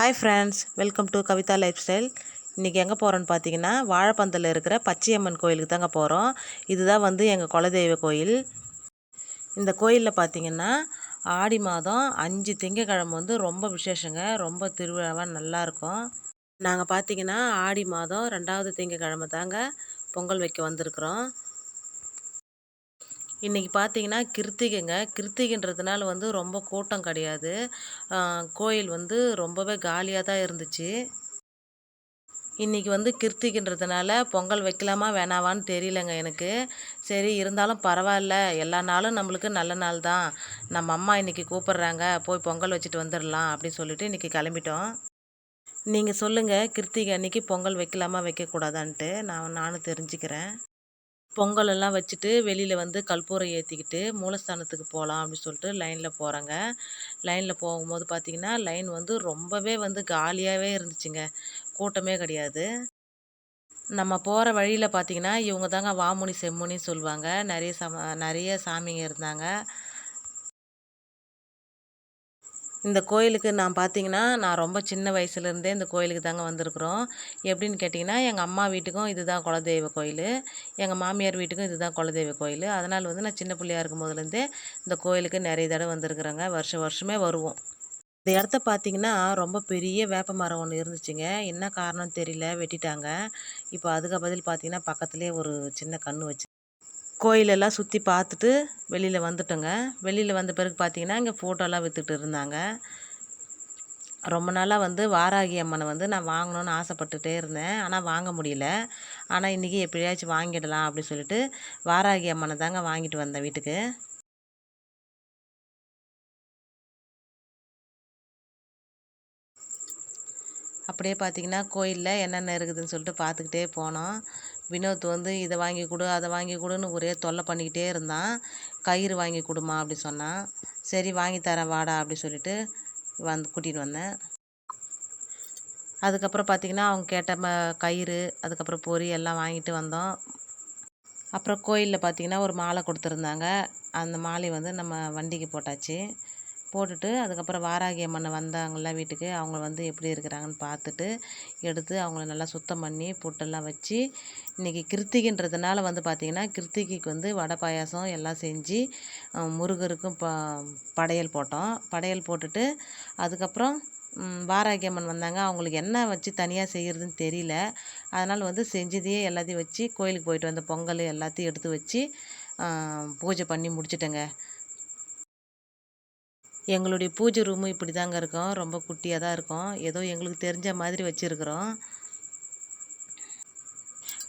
Hi friends welcome to Kavitha lifestyle இன்றைக்கி எங்கே போகிறோன்னு பார்த்தீங்கன்னா வாழைப்பந்தலில் இருக்கிற பச்சையம்மன் கோயிலுக்கு தாங்க போகிறோம் இதுதான் வந்து எங்கள் குலதெய்வ கோயில். இந்த கோயிலில் பார்த்தீங்கன்னா ஆடி மாதம் அஞ்சு திங்கக்கிழமை வந்து ரொம்ப விசேஷங்க. ரொம்ப திருவிழாவாக நல்லாயிருக்கும் நாங்கள் பார்த்தீங்கன்னா ஆடி மாதம் ரெண்டாவது திங்கக்கிழமை தாங்க பொங்கல் வைக்க வந்திருக்குறோம். இன்றைக்கி பார்த்தீங்கன்னா கிருத்திகைங்க. கிருத்திகைன்றதுனால வந்து ரொம்ப கூட்டம் கிடையாது. கோயில் வந்து ரொம்பவே காலியாக தான் இருந்துச்சு. இன்றைக்கி வந்து கிருத்திகின்றதுனால பொங்கல் வைக்கலாமா வேணாவான்னு தெரியலங்க எனக்கு. சரி இருந்தாலும் பரவாயில்ல. எல்லா நாளும் நம்மளுக்கு நல்ல நாள் தான். நம்ம அம்மா இன்றைக்கி கூப்பிட்றாங்க போய் பொங்கல் வச்சுட்டு வந்துடலாம் அப்படின்னு சொல்லிட்டு இன்றைக்கி கிளம்பிட்டோம். நீங்கள் சொல்லுங்கள் கிருத்திகை அன்றைக்கி பொங்கல் வைக்கலாமா வைக்கக்கூடாதான்ட்டு. நான் நானும் தெரிஞ்சுக்கிறேன். பொங்கல் எல்லாம் வச்சுட்டு வெளியில் வந்து கற்பூரம் ஏற்றிக்கிட்டு மூலஸ்தானத்துக்கு போகலாம் அப்படின்னு சொல்லிட்டு லைனில் போகிறாங்க லைனில் போகும்போது பார்த்திங்கன்னா லைன் வந்து ரொம்பவே வந்து காலியாகவே இருந்துச்சுங்க. கூட்டமே கிடையாது. நம்ம போகிற வழியில் பார்த்திங்கன்னா இவங்க தாங்க வாமுனி செம்முனின்னு சொல்லுவாங்க. நிறைய சம நிறைய சாமிங்க இருந்தாங்க. இந்த கோயிலுக்கு நான் பார்த்தீங்கன்னா நான் ரொம்ப சின்ன வயசுலேருந்தே இந்த கோயிலுக்கு தாங்க வந்திருக்குறோம். எப்படின்னு கேட்டிங்கன்னா எங்கள் அம்மா வீட்டுக்கும் இதுதான் குலதெய்வ கோயில். எங்கள் மாமியார் வீட்டுக்கும் இதுதான் குலதெய்வ கோயில். அதனால் வந்து நான் சின்ன பிள்ளையாக இருக்கும் போதுலேருந்தே இந்த கோயிலுக்கு நிறைய தடவை வந்திருக்குறேங்க. வருஷம் வருஷமே வருவோம். இந்த இடத்த பார்த்தீங்கன்னா ரொம்ப பெரிய வேப்ப மரம் ஒன்று இருந்துச்சுங்க. என்ன காரணம்னு தெரியல வெட்டிட்டாங்க. இப்போ அதுக்கு பதில் பார்த்தீங்கன்னா பக்கத்துலேயே ஒரு சின்ன கன்று வச்சு கோயிலெல்லாம் சுற்றி பார்த்துட்டு வெளியில் வந்துட்டோங்க. வெளியில் வந்த பிறகு பார்த்தீங்கன்னா இங்கே ஃபோட்டோலாம் விற்றுட்டு இருந்தாங்க. ரொம்ப நாளாக வந்து வாராகி அம்மனை வந்து நான் வாங்கணுன்னு ஆசைப்பட்டுட்டே இருந்தேன். ஆனால் வாங்க முடியல. ஆனால் இன்றைக்கி எப்படியாச்சும் வாங்கிடலாம் அப்படின்னு சொல்லிட்டு வாராகி அம்மனை தாங்க வாங்கிட்டு வந்தேன் வீட்டுக்கு. அப்படியே பார்த்தீங்கன்னா கோயிலில் என்னென்ன இருக்குதுன்னு சொல்லிட்டு பார்த்துக்கிட்டே போனோம் வினோத் வந்து இதை வாங்கி கொடு அதை வாங்கி கொடுன்னு ஒரே தொல்லை பண்ணிக்கிட்டே இருந்தான். கயிறு வாங்கி கொடுமா அப்படி சொன்னான். சரி வாங்கி தரேன் வாடா அப்படி சொல்லிட்டு வந்து கூட்டிகிட்டு வந்தேன். அதுக்கப்புறம் பார்த்திங்கன்னா அவங்க கேட்ட ம கயிறு அதுக்கப்புறம் பொறி எல்லாம் வாங்கிட்டு வந்தோம். அப்புறம் கோயிலில் பார்த்திங்கன்னா ஒரு மாலை கொடுத்துருந்தாங்க. அந்த மாலை வந்து நம்ம வண்டிக்கு போட்டாச்சு. போட்டுட்டு அதுக்கப்புறம் வாராகி அம்மன் வந்தாங்கள்ல வீட்டுக்கு அவங்க வந்து எப்படி இருக்கிறாங்கன்னு பார்த்துட்டு எடுத்து அவங்கள நல்லா சுத்தம் பண்ணி பொட்டெல்லாம் வச்சு இன்றைக்கி கிருத்திகின்றதுனால வந்து பார்த்திங்கன்னா கிருத்திகைக்கு வந்து வடை பாயாசம் எல்லாம் செஞ்சு முருகருக்கும் ப படையல் போட்டோம். படையல் போட்டுட்டு அதுக்கப்புறம் வாராகி அம்மன் வந்தாங்க. அவங்களுக்கு என்ன வச்சு தனியாக செய்கிறதுன்னு தெரியல. அதனால் வந்து செஞ்சதையே எல்லாத்தையும் வச்சு கோயிலுக்கு போயிட்டு வந்த பொங்கல் எல்லாத்தையும் எடுத்து வச்சு பூஜை பண்ணி முடிச்சிட்டேங்க. எங்களுடைய பூஜை ரூமு இப்படி தாங்க இருக்கும். ரொம்ப குட்டியாக தான் இருக்கும். ஏதோ எங்களுக்கு தெரிஞ்ச மாதிரி வச்சுருக்குறோம்.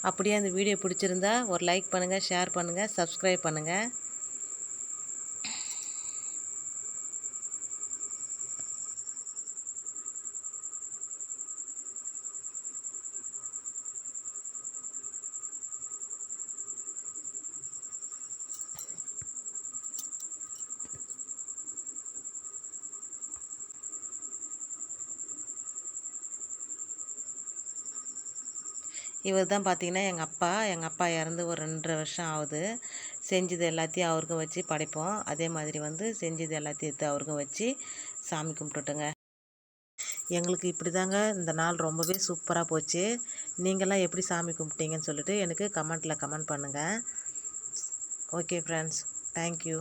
அப்படியே அந்த வீடியோ பிடிச்சிருந்தா ஒரு லைக் பண்ணுங்கள் ஷேர் பண்ணுங்கள் சப்ஸ்கிரைப் பண்ணுங்கள் இவர் தான் பார்த்திங்கன்னா எங்கள் அப்பா. எங்கள் அப்பா இறந்து ஒரு ரெண்டரை வருஷம் ஆகுது. செஞ்சது எல்லாத்தையும் அவருக்கும் வச்சு படைப்போம். அதே மாதிரி வந்து செஞ்சது எல்லாத்தையும் எடுத்து அவருக்கும் வச்சு சாமி கும்பிட்டுட்டுங்க. எங்களுக்கு இப்படி தாங்க இந்த நாள் ரொம்பவே சூப்பராக போச்சு. நீங்களாம் எப்படி சாமி கும்பிட்டீங்கன்னு சொல்லிட்டு எனக்கு கமெண்ட்டில் கமெண்ட் பண்ணுங்கள் ஓகே ஃப்ரெண்ட்ஸ். தேங்க்யூ.